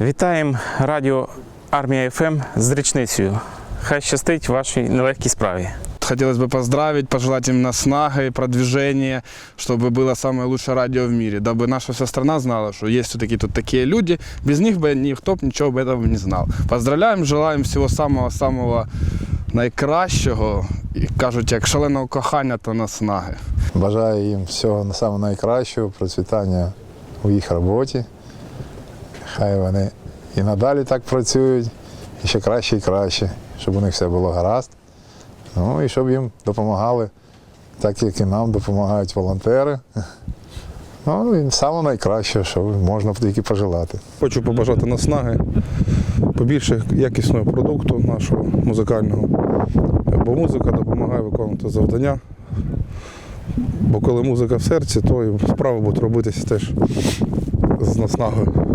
Вітаємо радіо Армія ФМ з річницею. Хай щастить вашій нелегкій справі. Хотелось бы поздравить, пожелать им наснаги, продвижения, чтобы было самое лучшее радио в мире, дабы наша вся страна знала, что есть все-таки тут такие люди, без них бы никто б ничего об этом не знал. Поздравляем, желаем всего самого-самого найкращого і кажуть, як шаленого кохання та наснаги. Бажаю їм всього самого найкращого, процвітання у їх роботі. Хай вони і надалі так працюють, і ще краще і краще, щоб у них все було гаразд. Ну і щоб їм допомагали, так як і нам допомагають волонтери. Ну і саме найкраще, що можна тільки пожелати. Хочу побажати наснаги, побільше якісного продукту нашого музикального. Бо музика допомагає виконувати завдання. Бо коли музика в серці, то і справи будуть робитися теж з наснагою.